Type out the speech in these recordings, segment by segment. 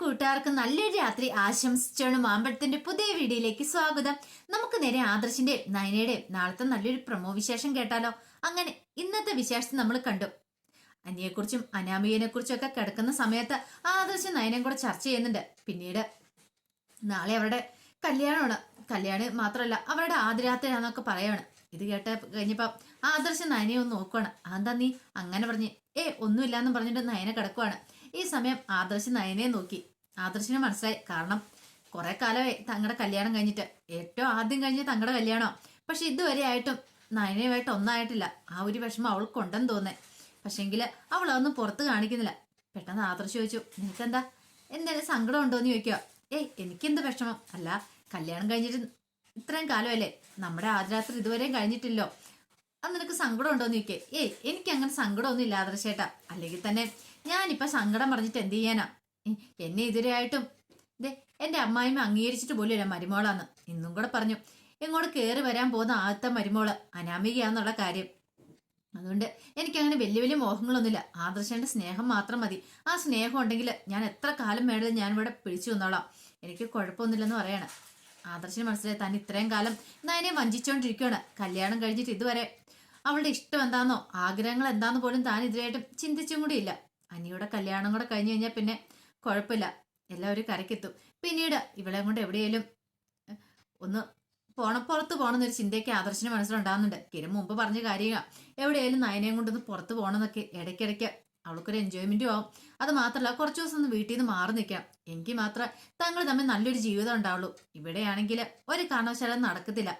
കൂട്ടുകാർക്ക് നല്ലൊരു രാത്രി ആശംസിച്ചാണ് മാമ്പഴത്തിന്റെ പുതിയ വീഡിയോയിലേക്ക് സ്വാഗതം. നമുക്ക് നേരെ ആദർശിന്റെ നയനയുടെ നാളത്തെ നല്ലൊരു പ്രമോ വിശേഷം കേട്ടാലോ? അങ്ങനെ ഇന്നത്തെ വിശേഷം നമ്മൾ കണ്ടു. അനിയെക്കുറിച്ചും അനാമികനെ കുറിച്ചും ഒക്കെ കിടക്കുന്ന സമയത്ത് ആദർശ് നയനം കൂടെ ചർച്ച ചെയ്യുന്നുണ്ട്. പിന്നീട് നാളെ അവരുടെ കല്യാണമാണ്. കല്യാണം മാത്രമല്ല അവരുടെ ആദ്യരാത്രിയാണെന്നൊക്കെ പറയാണ്. ഇത് കേട്ട കഴിഞ്ഞപ്പോ ആദർശ് നയനെ ഒന്ന് നോക്കുവാണ്. അതെന്താ നീ അങ്ങനെ പറഞ്ഞ്? ഏ ഒന്നുമില്ലാന്നും പറഞ്ഞിട്ട് നയനെ കിടക്കുവാണ്. ഈ സമയം ആദർശ് നയനെ നോക്കി. ആദർശിന് മനസ്സിലായി. കാരണം കുറെ കാലമായി തങ്ങളുടെ കല്യാണം കഴിഞ്ഞിട്ട്. ഏറ്റവും ആദ്യം കഴിഞ്ഞ തങ്ങളുടെ കല്യാണം? പക്ഷെ ഇതുവരെ ആയിട്ടും നയനയുമായിട്ട് ഒന്നായിട്ടില്ല. ആ ഒരു വിഷമം അവൾക്കുണ്ടെന്ന് തോന്നേ. പക്ഷെങ്കിൽ അവൾ അതൊന്നും പുറത്ത് കാണിക്കുന്നില്ല. പെട്ടെന്ന് ആദർശ് ചോദിച്ചു നിനക്കെന്താ? എന്തെങ്കിലും സങ്കടം ഉണ്ടോന്ന് ചോദിക്കുക ഏയ് എനിക്കെന്ത് വിഷമം? അല്ല കല്യാണം കഴിഞ്ഞിട്ട് ഇത്രയും കാലമല്ലേ? നമ്മുടെ ആദ്യരാത്രി ഇതുവരെയും കഴിഞ്ഞിട്ടില്ലോ. അത് നിനക്ക് സങ്കടം ഉണ്ടോന്ന് ചോദിക്കേ? ഏയ് എനിക്ക് അങ്ങനെ സങ്കടമൊന്നും ഇല്ല ആദർശേട്ടാ. അല്ലെങ്കിൽ തന്നെ ഞാനിപ്പോ സങ്കടം പറഞ്ഞിട്ട് എന്ത് ചെയ്യാനാ? എന്നെ ഇതുവരെയായിട്ടും ദേ എന്റെ അമ്മായിമ്മ അംഗീകരിച്ചിട്ട് പോലും മരുമോളാന്ന്. ഇന്നും കൂടെ പറഞ്ഞു ഇങ്ങോട്ട് കയറി വരാൻ പോകുന്ന ആദ്യത്തെ മരുമോൾ അനാമികയാന്നുള്ള കാര്യം. അതുകൊണ്ട് എനിക്കങ്ങനെ വലിയ വലിയ മോഹങ്ങളൊന്നുമില്ല. ആദർശന്റെ സ്നേഹം മാത്രം മതി. ആ സ്നേഹം ഉണ്ടെങ്കിൽ ഞാൻ എത്ര കാലം വേണ്ടത് ഞാൻ ഇവിടെ പിടിച്ചു വന്നോളാം എനിക്ക് കുഴപ്പമൊന്നുമില്ലെന്ന് പറയണം. ആദർശന് മനസ്സിലായി താൻ ഇത്രയും കാലം നയനെ വഞ്ചിച്ചുകൊണ്ടിരിക്കുകയാണ് കല്യാണം കഴിഞ്ഞിട്ട് ഇതുവരെ അവളുടെ ഇഷ്ടം എന്താണെന്നോ ആഗ്രഹങ്ങൾ എന്താണെന്ന് പോലും താൻ ഇതിലായിട്ടും ചിന്തിച്ചും കൂടിയില്ല. അനിയുടെ കല്യാണം കൂടെ കഴിഞ്ഞു കഴിഞ്ഞാൽ പിന്നെ കുഴപ്പമില്ല എല്ലാവരും കരക്കെത്തും പിന്നീട് ഇവളെ കൊണ്ട് എവിടെയെങ്കിലും ഒന്ന് പോണം പുറത്ത് പോകണമെന്നൊരു ചിന്തയൊക്കെ ആദർശന മനസ്സിലുണ്ടാകുന്നുണ്ട് കിരം മുമ്പ് പറഞ്ഞ കാര്യമാണ് എവിടെയെങ്കിലും നയനയും കൊണ്ടൊന്ന് പുറത്ത് പോകണമെന്നൊക്കെ ഇടയ്ക്കിടയ്ക്ക് അവൾക്കൊരു എൻജോയ്മെന്റും ആവും. അത് മാത്രമല്ല കുറച്ച് ദിവസം ഒന്ന് വീട്ടിൽ നിന്ന് മാറി നിൽക്കാം. എങ്കിൽ മാത്രമേ തങ്ങൾ തമ്മിൽ നല്ലൊരു ജീവിതം ഉണ്ടാവുള്ളൂ. ഇവിടെയാണെങ്കിൽ ഒരു കാരണവശാലും നടക്കത്തില്ല.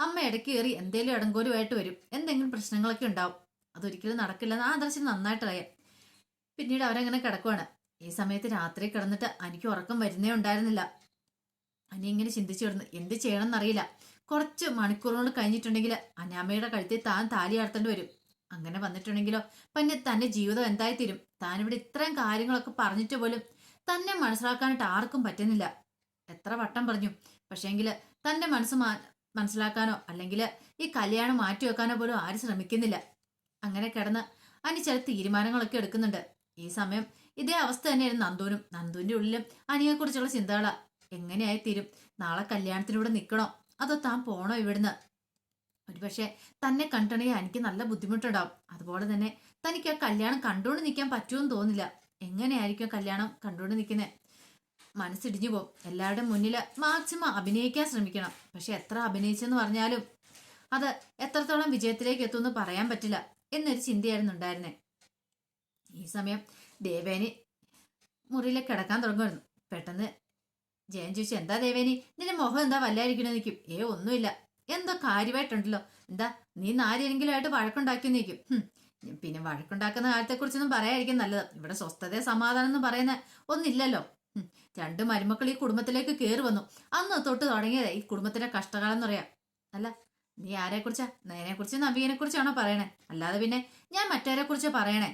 അമ്മ ഇടയ്ക്ക് കയറി എന്തെങ്കിലും ഇടങ്കോലുമായിട്ട് വരും. എന്തെങ്കിലും പ്രശ്നങ്ങളൊക്കെ ഉണ്ടാവും. അതൊരിക്കലും നടക്കില്ലെന്ന് ആദർശം നന്നായിട്ട് അറിയാം. പിന്നീട് അവരങ്ങനെ കിടക്കുവാണ്. ഈ സമയത്ത് രാത്രി കിടന്നിട്ട് അനിക്ക് ഉറക്കം വരുന്നേ ഉണ്ടായിരുന്നില്ല. അനി ഇങ്ങനെ ചിന്തിച്ചു കിടന്ന് എന്ത് ചെയ്യണമെന്നറിയില്ല. കുറച്ച് മണിക്കൂറുകൾ കഴിഞ്ഞിട്ടുണ്ടെങ്കിൽ അനാമയുടെ കഴുത്തിൽ താൻ താലി അടത്തേണ്ടി വരും. അങ്ങനെ വന്നിട്ടുണ്ടെങ്കിലോ പിന്നെ തന്റെ ജീവിതം എന്തായി തീരും താൻ ഇവിടെ ഇത്രയും കാര്യങ്ങളൊക്കെ പറഞ്ഞിട്ട് പോലും തന്നെ മനസ്സിലാക്കാനായിട്ട് ആർക്കും പറ്റുന്നില്ല. എത്ര വട്ടം പറഞ്ഞു. പക്ഷേങ്കിൽ തന്റെ മനസ്സ് മനസ്സിലാക്കാനോ അല്ലെങ്കിൽ ഈ കല്യാണം മാറ്റി വെക്കാനോ പോലും ആരും ശ്രമിക്കുന്നില്ല. അങ്ങനെ കിടന്ന് അനി ചില തീരുമാനങ്ങളൊക്കെ എടുക്കുന്നുണ്ട്. ഈ സമയം ഇതേ അവസ്ഥ തന്നെയായിരുന്നു നന്ദുവിനും. നന്ദുവിന്റെ ഉള്ളിലും അനിയെക്കുറിച്ചുള്ള ചിന്തകളാ. എങ്ങനെയായി തീരും നാളെ കല്യാണത്തിലൂടെ നിൽക്കണോ അതോ താൻ പോണോ ഇവിടുന്ന്? ഒരുപക്ഷെ തന്നെ കണ്ടണേ എനിക്ക് നല്ല ബുദ്ധിമുട്ടുണ്ടാവും. അതുപോലെ തന്നെ തനിക്ക് ആ കല്യാണം കണ്ടുകൊണ്ട് നിൽക്കാൻ പറ്റുമെന്ന് തോന്നില്ല. എങ്ങനെയായിരിക്കും കല്യാണം കണ്ടുകൊണ്ട് നിൽക്കുന്നത് മനസ്സിടിഞ്ഞു പോകും എല്ലാവരുടെ മുന്നിൽ മാക്സിമം അഭിനയിക്കാൻ ശ്രമിക്കണം. പക്ഷെ എത്ര അഭിനയിച്ചെന്ന് പറഞ്ഞാലും അത് എത്രത്തോളം വിജയത്തിലേക്ക് എത്തുമെന്ന് പറയാൻ പറ്റില്ല. എന്നൊരു ചിന്തയായിരുന്നു ഉണ്ടായിരുന്നേ. ഈ സമയം ദേവേനി മുറിയിലേക്ക് കിടക്കാൻ തുടങ്ങുമായിരുന്നു പെട്ടെന്ന് ജയൻ ചോദിച്ചു എന്താ ദേവേനി? നിന്റെ മുഖം എന്താ വല്ലായിരിക്കണെന്ന് നിൽക്കും ഏ ഒന്നുമില്ല. എന്തോ കാര്യമായിട്ടുണ്ടല്ലോ. എന്താ നീ നാരെങ്കിലുമായിട്ട് വഴക്കുണ്ടാക്കി നിൽക്കും പിന്നെ വഴക്കുണ്ടാക്കുന്ന കാര്യത്തെക്കുറിച്ചൊന്നും പറയായിരിക്കും നല്ലത്. ഇവിടെ സ്വസ്ഥത സമാധാനം എന്ന് പറയുന്ന ഒന്നില്ലല്ലോ. രണ്ട് മരുമക്കൾ ഈ കുടുംബത്തിലേക്ക് കയറി വന്നു. അന്ന് തൊട്ട് തുടങ്ങിയത് ഈ കുടുംബത്തിലെ കഷ്ടകാലം എന്ന് പറയാം. അല്ല നീ ആരെക്കുറിച്ചാ? നവീനെക്കുറിച്ചാണോ കുറിച്ച് നവീനെ കുറിച്ചാണോ പറയണേ? അല്ലാതെ പിന്നെ ഞാൻ മറ്റേരെ കുറിച്ച് പറയണേ.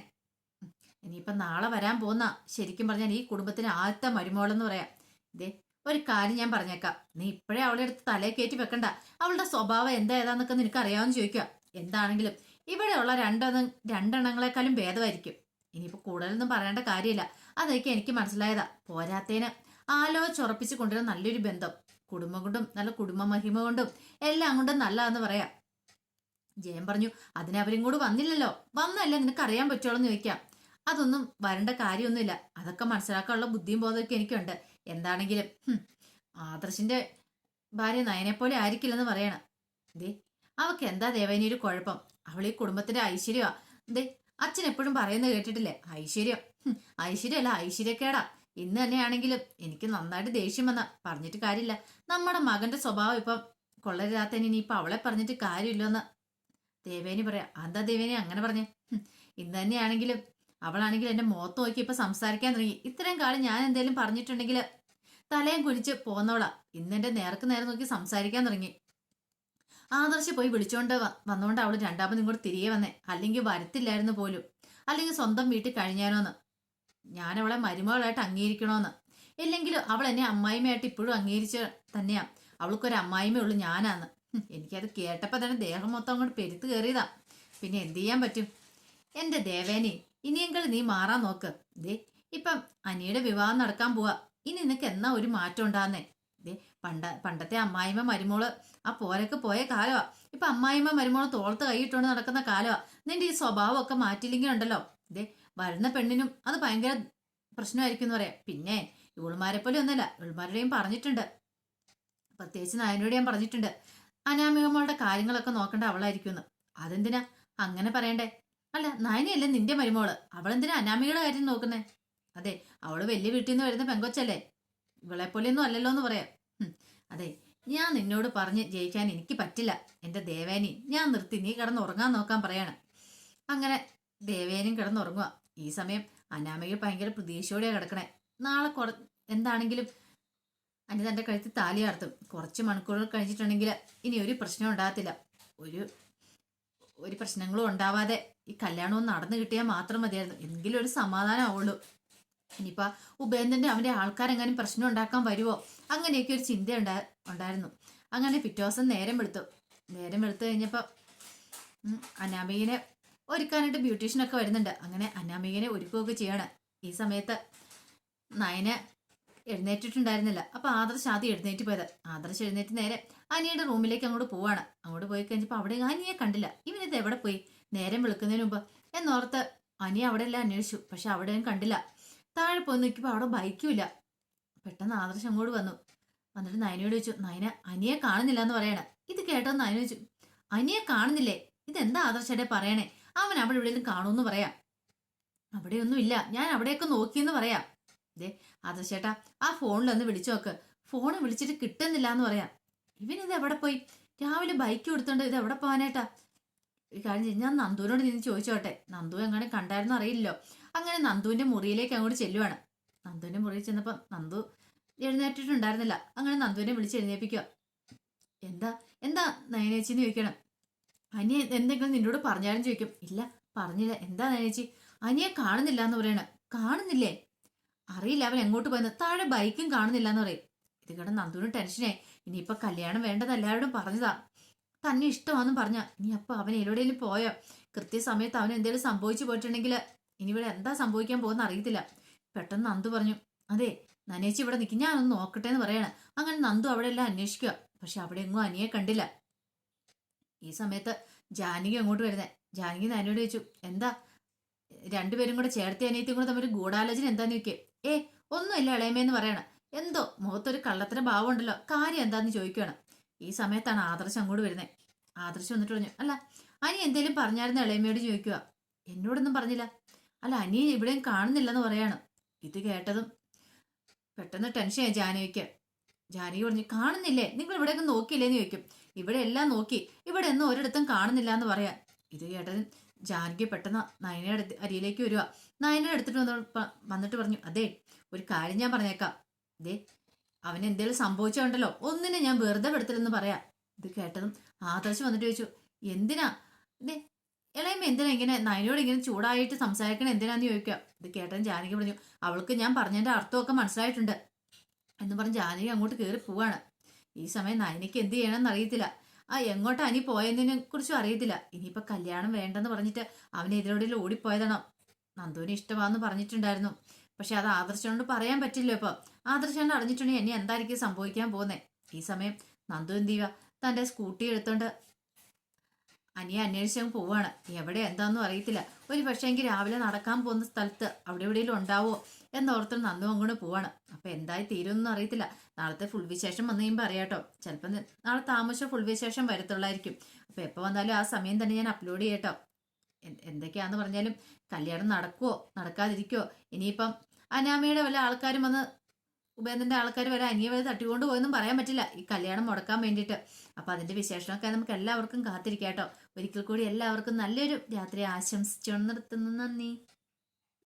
ഇനിയിപ്പം നാളെ വരാൻ പോന്ന ശരിക്കും പറഞ്ഞാൽ ഈ കുടുംബത്തിന് ആദ്യത്തെ മരുമോളെന്ന് പറയാം. ഇതേ ഒരു കാര്യം ഞാൻ പറഞ്ഞേക്കാം. നീ ഇപ്പോഴേ അവളെ അടുത്ത് തലേ കയറ്റി വെക്കണ്ട. അവളുടെ സ്വഭാവം എന്താ ഏതാന്നൊക്കെ നിനക്ക് അറിയാമെന്ന് ചോദിക്കുക. എന്താണെങ്കിലും ഇവിടെയുള്ള രണ്ടെണ്ണം രണ്ടെണ്ണങ്ങളെക്കാളും ഭേദമായിരിക്കും. ഇനിയിപ്പോൾ കൂടുതലൊന്നും പറയേണ്ട കാര്യമില്ല. അതൊക്കെ എനിക്ക് മനസ്സിലായതാ. പോരാത്തേന് ആലോചിച്ചുറപ്പിച്ച് കൊണ്ടുവരുന്ന നല്ലൊരു ബന്ധം. കുടുംബം കൊണ്ടും നല്ല കുടുംബ മഹിമ കൊണ്ടും എല്ലാം കൊണ്ടും നല്ലതെന്ന് പറയാം. ജയൻ പറഞ്ഞു അതിനവരും കൂടെ വന്നില്ലല്ലോ. വന്നല്ലേ നിനക്ക് അറിയാൻ പറ്റുള്ളൂ എന്ന് ചോദിക്കാം. അതൊന്നും വരണ്ട കാര്യമൊന്നുമില്ല. അതൊക്കെ മനസ്സിലാക്കാനുള്ള ബുദ്ധിയും ബോധമൊക്കെ എനിക്കുണ്ട്. എന്താണെങ്കിലും ആദർശിന്റെ ഭാര്യ നയനെ പോലെ ആയിരിക്കില്ലെന്ന് പറയണം. ദേ അവക്ക് എന്താ ദേവനി ഒരു കുഴപ്പം? അവൾ ഈ കുടുംബത്തിന്റെ ഐശ്വര്യമാ. ദേ അച്ഛൻ എപ്പോഴും പറയുന്നത് കേട്ടിട്ടില്ലേ? ഐശ്വര്യം. ഐശ്വര്യമല്ല ഐശ്വര്യക്കേടാ. ഇന്ന് തന്നെയാണെങ്കിലും എനിക്ക് നന്നായിട്ട് ദേഷ്യം വന്ന. പറഞ്ഞിട്ട് കാര്യമില്ല. നമ്മുടെ മകന്റെ സ്വഭാവം ഇപ്പം കൊള്ളരുതാത്തതിന് ഇപ്പൊ അവളെ പറഞ്ഞിട്ട് കാര്യമില്ലെന്ന് ദേവേനി പറയാം. എന്താ ദേവേനി അങ്ങനെ പറഞ്ഞേ? ഇന്ന് തന്നെയാണെങ്കിലും അവളാണെങ്കിൽ എന്റെ മുഖത്ത് നോക്കി ഇപ്പൊ സംസാരിക്കാൻ തുടങ്ങി. ഇത്രയും കാലം ഞാൻ എന്തേലും പറഞ്ഞിട്ടുണ്ടെങ്കിൽ തലയും കുനിച്ച് പോന്നോളാ. ഇന്ന് എന്റെ നേർക്ക് നേരെ നോക്കി സംസാരിക്കാൻ തുടങ്ങി. ആദർശ് പോയി വിളിച്ചോണ്ട് വന്നോണ്ട് അവൾ രണ്ടാമതും ഇങ്ങോട്ട് തിരികെ വന്നേ. അല്ലെങ്കിൽ വരത്തില്ലായിരുന്നു പോലും. അല്ലെങ്കിൽ സ്വന്തം വീട്ടിൽ കഴിഞ്ഞാനോന്ന് ഞാൻ അവളെ മരുമകളായിട്ട് അംഗീകരിക്കണോന്ന്. ഇല്ലെങ്കിലും അവൾ എന്നെ അമ്മായിമ്മയായിട്ട് ഇപ്പോഴും അംഗീകരിച്ച് തന്നെയാ. അവൾക്കൊരു അമ്മായിമ്മ ഉള്ളു ഞാനാന്ന്. എനിക്കത് കേട്ടപ്പോ തന്നെ ദേഹം മൊത്തം അങ്ങോട്ട് പെരുത്ത് കയറിയതാ. പിന്നെ എന്ത് ചെയ്യാൻ പറ്റും? എന്റെ ദേവേനെ ഇനിയെങ്കിലും നീ മാറാൻ നോക്ക്. ദേ ഇപ്പം അനി അനിയുടെ വിവാഹം നടക്കാൻ പോവാ. ഇനി നിനക്ക് എന്നാ ഒരു മാറ്റം ഉണ്ടാകുന്നേ ദേ പണ്ട പണ്ടത്തെ അമ്മായിമ്മ മരുമോൾ ആ പോരൊക്കെ പോയ കാലമാ ഇപ്പൊ അമ്മായിമ്മ മരുമോൾ തോളത്ത് കൈയിട്ടുകൊണ്ട് നടക്കുന്ന കാലമാ നിന്റെ ഈ സ്വഭാവമൊക്കെ മാറ്റിയില്ലെങ്കിൽ ഉണ്ടല്ലോ ദേ വരുന്ന പെണ്ണിനും അത് ഭയങ്കര പ്രശ്നമായിരിക്കും എന്ന് പറയാം. പിന്നെ ഇവളുമാരെ പോലെ ഒന്നല്ല. ഇവളുമാരുടെയും പറഞ്ഞിട്ടുണ്ട്. പ്രത്യേകിച്ച് നായനോട് ഞാൻ പറഞ്ഞിട്ടുണ്ട്. അനാമികമ്മളുടെ കാര്യങ്ങളൊക്കെ നോക്കേണ്ട അവളായിരിക്കുമെന്ന് അതെന്തിനാ? അങ്ങനെ പറയണ്ടേ? അല്ല നയനയല്ലേ നിന്റെ മരുമോൾ? അവളെന്തിനാ അനാമികയുടെ കാര്യം നോക്കുന്നേ? അതെ അവൾ വലിയ വീട്ടിൽ നിന്ന് വരുന്ന പെങ്കൊച്ചല്ലേ. ഇവളെ പോലെയൊന്നും അല്ലല്ലോ എന്ന് പറയാം അതെ ഞാൻ നിന്നോട് പറഞ്ഞ് ജയിക്കാൻ എനിക്ക് പറ്റില്ല. എന്റെ ദേവേനി ഞാൻ നിർത്തി. നീ കിടന്ന് ഉറങ്ങാൻ നോക്കാൻ പറയാണ്. അങ്ങനെ ദേവേനും കിടന്നുറങ്ങുക ഈ സമയം അനാമിക ഭയങ്കര പ്രതീക്ഷയോടെയാണ് കിടക്കണേ. നാളെ കുറ എന്താണെങ്കിലും അനി തന്റെ കഴുത്തിൽ താലി ആർത്തും. കുറച്ച് മണിക്കൂറുകൾ കഴിഞ്ഞിട്ടുണ്ടെങ്കിൽ ഇനി ഒരു പ്രശ്നം ഉണ്ടാകത്തില്ല. ഒരു ഒരു പ്രശ്നങ്ങളും ഉണ്ടാവാതെ ഈ കല്യാണവും നടന്നു കിട്ടിയാൽ മാത്രം മതിയായിരുന്നു. എങ്കിലും ഒരു സമാധാനം ആവുള്ളൂ. ഇനിയിപ്പോ ഉപേന്ദ്രന്റെ അവന്റെ ആൾക്കാരെങ്ങാനും പ്രശ്നം ഉണ്ടാക്കാൻ വരുമോ അങ്ങനെയൊക്കെ ഒരു ചിന്ത ഉണ്ടാ ഉണ്ടായിരുന്നു. അങ്ങനെ പിറ്റേ ദിവസം നേരം വെളുത്തു. നേരം വെളുത്തു കഴിഞ്ഞപ്പോ ഉം, അനാമികനെ ഒരുക്കാനായിട്ട് ബ്യൂട്ടീഷ്യനൊക്കെ വരുന്നുണ്ട്. അങ്ങനെ അനാമികനെ ഒരുക്കുകയൊക്കെ ചെയ്യാണ്. ഈ സമയത്ത് നയന് എഴുന്നേറ്റിട്ടുണ്ടായിരുന്നില്ല. അപ്പൊ ആദർശ് ആദ്യം എഴുന്നേറ്റ് പോയത്. ആദർശ് എഴുന്നേറ്റ് നേരെ അനിയുടെ റൂമിലേക്ക് അങ്ങോട്ട് പോവാണ്. അങ്ങോട്ട് പോയി കഴിഞ്ഞപ്പോൾ അവിടെ അനിയെ കണ്ടില്ല. ഇവനിത് എവിടെ പോയി? നേരം വിളിക്കുന്നതിന് മുമ്പ്. എന്നോർത്ത് അനിയ അവിടെ എല്ലാം അന്വേഷിച്ചു. പക്ഷെ അവിടെയും കണ്ടില്ല. താഴെ പോയി നോക്കിയപ്പോൾ അവിടെ ബൈക്കുമില്ല പെട്ടെന്ന് ആദർശ് അങ്ങോട്ട് വന്നു. എന്നിട്ട് നയനയോട് ചോദിച്ചു നയന അനിയെ കാണുന്നില്ല എന്ന് പറയണ. ഇത് കേട്ടോ നയന ചോദിച്ചു അനിയെ കാണുന്നില്ലേ? ഇതെന്താ ആദർശയുടെ പറയണേ? അവൻ അവിടെ എവിടെയെങ്കിലും കാണുമെന്ന് പറയാം. അവിടെയൊന്നും ഇല്ല. ഞാൻ അവിടെയൊക്കെ നോക്കിയെന്ന് പറയാം. ദേ ആദർശേട്ടാ ആ ഫോണിലൊന്ന് വിളിച്ചു നോക്ക്. ഫോണ് വിളിച്ചിട്ട് കിട്ടുന്നില്ല എന്ന് പറയാം. ഇവനിത് എവിടെ പോയി? രാവിലെ ബൈക്ക് കൊടുത്തോണ്ട് ഇത് എവിടെ പോകാനായിട്ടാ ഒരു കാര്യം ഞാൻ നന്ദുവിനോട് നിന്ന് ചോദിച്ചോട്ടെ. നന്ദു എങ്ങനെ കണ്ടായിരുന്നു അറിയില്ലോ അങ്ങനെ നന്ദുവിന്റെ മുറിയിലേക്ക് അങ്ങോട്ട് ചെല്ലുവാണ്. നന്ദുവിന്റെ മുറിയിൽ ചെന്നപ്പോ നന്ദു എഴുന്നേറ്റിട്ടുണ്ടായിരുന്നില്ല. അങ്ങനെ നന്ദുവിനെ വിളിച്ച് എഴുന്നേപ്പിക്കുക എന്താ എന്താ നയനേച്ചിന്ന് ചോദിക്കണം? അനിയ എന്തെങ്കിലും നിന്നോട് പറഞ്ഞാലും ചോദിക്കും. ഇല്ല പറഞ്ഞില്ല. എന്താ നയനേച്ചി? അനിയെ കാണുന്നില്ല എന്ന് പറയണ. കാണുന്നില്ലേ? അറിയില്ല അവൻ എങ്ങോട്ട് പോയെന്ന്. താഴെ ബൈക്കും കാണുന്നില്ല എന്ന് പറയും. ഇത് നന്ദുവിന് ടെൻഷനായി ഇനിയിപ്പൊ കല്യാണം വേണ്ടത് എല്ലാവരോടും പറഞ്ഞതാ. തന്നെ ഇഷ്ടമാന്ന് പറഞ്ഞ. ഇനി അപ്പൊ അവൻ എവിടെയെങ്കിലും പോയോ? കൃത്യസമയത്ത് അവൻ എന്തെങ്കിലും സംഭവിച്ചു പോയിട്ടുണ്ടെങ്കിൽ ഇനി ഇവിടെ എന്താ സംഭവിക്കാൻ പോകുന്ന അറിയത്തില്ല. പെട്ടെന്ന് നന്ദു പറഞ്ഞു അതെ നനേച്ചി ഇവിടെ നിൽക്കും ഞാൻ ഒന്ന് നോക്കട്ടെ എന്ന് പറയാണ്. അങ്ങനെ നന്ദു അവിടെ എല്ലാം അന്വേഷിക്കുക പക്ഷെ അവിടെ എങ്ങും അനിയെ കണ്ടില്ല. ഈ സമയത്ത് ജാനകി അങ്ങോട്ട് വരുന്നേ. ജാനകി നനോട് ചോദിച്ചു എന്താ? രണ്ടുപേരും കൂടെ ചേർത്തി അനിയത്തിയും കൂടെ തമ്മിൽ ഗൂഢാലോചന എന്താന്ന് ചോദിക്കേ. ഏ ഒന്നുമില്ല ഇളയമേന്ന് പറയണം. എന്തോ മുഖത്തൊരു കള്ളത്തിന് ഭാവം ഉണ്ടല്ലോ കാര്യം എന്താന്ന് ചോദിക്കുകയാണ് ഈ സമയത്താണ് ആദർശം അങ്ങോട്ട് വരുന്നത് ആദർശം വന്നിട്ട് പറഞ്ഞു അല്ല അനി എന്തേലും പറഞ്ഞായിരുന്നു ഇളയമ്മയോട് ചോദിക്കുക എന്നോടൊന്നും പറഞ്ഞില്ല. അല്ല അനി ഇവിടെയും കാണുന്നില്ലെന്ന് പറയാണ്. ഇത് കേട്ടതും പെട്ടെന്ന് ടെൻഷനായി ജാനകിക്ക്. ജാനകി പറഞ്ഞു കാണുന്നില്ലേ? നിങ്ങൾ ഇവിടെയൊക്കെ നോക്കിയില്ലേന്ന് ചോദിക്കും. ഇവിടെ എല്ലാം നോക്കി. ഇവിടെ ഒന്നും ഒരിടത്തും കാണുന്നില്ല എന്ന് പറയാം ഇത് കേട്ടതും ജാനകി പെട്ടെന്ന് നയനയുടെ അരിയിലേക്ക് വരിക നയനയുടെ അടുത്തിട്ട് വന്നിട്ട് പറഞ്ഞു അതെ ഒരു കാര്യം ഞാൻ പറഞ്ഞേക്കാം. ദേ അവന് എന്തെങ്കിലും സംഭവിച്ചുണ്ടല്ലോ. ഒന്നിനെ ഞാൻ വെറുതെ പെടുത്തില്ലെന്ന് പറയാം. ഇത് കേട്ടതും ആദർശ് വന്നിട്ട് ചോദിച്ചു എന്തിനാ? ദേ ഇളയമ്മ എന്തിനാ ഇങ്ങനെ നയനോട് ഇങ്ങനെ ചൂടായിട്ട് സംസാരിക്കണം? എന്തിനാന്ന് ചോദിക്കുക? ഇത് കേട്ടതും ജാനകി പറഞ്ഞു അവൾക്ക് ഞാൻ പറഞ്ഞതിന്റെ അർത്ഥമൊക്കെ മനസ്സിലായിട്ടുണ്ട്. എന്ന് പറഞ്ഞ് ജാനകി അങ്ങോട്ട് കയറി പോവാണ്. ഈ സമയം നയനയ്ക്ക് എന്ത് ചെയ്യണമെന്ന് അറിയത്തില്ല. ആ എങ്ങോട്ടാ അനി പോയതിനെ കുറിച്ചും അറിയത്തില്ല. ഇനിയിപ്പോ കല്യാണം വേണ്ടെന്ന് പറഞ്ഞിട്ട് അവൻ എതിരോടിൽ ഓടിപ്പോയതാണോ? നന്ദുവിന് ഇഷ്ടമാന്ന് പറഞ്ഞിട്ടുണ്ടായിരുന്നു. പക്ഷെ അത് ആദർശനോട് പറയാൻ പറ്റില്ല ഇപ്പൊ. ആദർശനോട് അറിഞ്ഞിട്ടുണ്ടെങ്കിൽ എന്നെ എന്തായിരിക്കും സംഭവിക്കാൻ പോകുന്നേ? ഈ സമയം നന്ദു എന്ത് ചെയ്യുക സ്കൂട്ടി എടുത്തോണ്ട് അനിയെ അന്വേഷിച്ചു പോവാണ്. എവിടെ എന്താന്നും അറിയത്തില്ല. ഒരു പക്ഷേ എങ്കിൽ രാവിലെ നടക്കാൻ പോകുന്ന സ്ഥലത്ത് അവിടെ എവിടെയെങ്കിലും ഉണ്ടാവോ എന്നോർത്ത് നന്ദു അങ്ങോട്ട് പോവാണ്. അപ്പൊ എന്തായി തീരുമെന്നൊന്നും അറിയത്തില്ല. നാളത്തെ ഫുൾ വിശേഷം വന്നു കഴിയുമ്പോൾ അറിയാട്ടോ ചിലപ്പോൾ നാളെ താമസം ഫുൾ വിശേഷം വരത്തുള്ളായിരിക്കും. അപ്പൊ എപ്പോൾ വന്നാലും ആ സമയം തന്നെ ഞാൻ അപ്ലോഡ് ചെയ്യട്ടോ. എന്ത് എന്തൊക്കെയാന്ന് പറഞ്ഞാലും കല്യാണം നടക്കുവോ? നടക്കാതിരിക്കോ ഇനിയിപ്പം അനാമയുടെ വല്ല ആൾക്കാരും വന്ന് ഉപേന്ദ്രന്റെ ആൾക്കാർ വരെ അനിയെ വരെ തട്ടിക്കൊണ്ട് പോയെന്നും പറയാൻ പറ്റില്ല. ഈ കല്യാണം മുടക്കാൻ വേണ്ടിയിട്ട്. അപ്പൊ അതിന്റെ വിശേഷമൊക്കെ നമുക്ക് എല്ലാവർക്കും കാത്തിരിക്കാം കേട്ടോ. ഒരിക്കൽ കൂടി എല്ലാവർക്കും നല്ലൊരു രാത്രി ആശംസിച്ചു നിർത്തുന്നു. നന്ദി.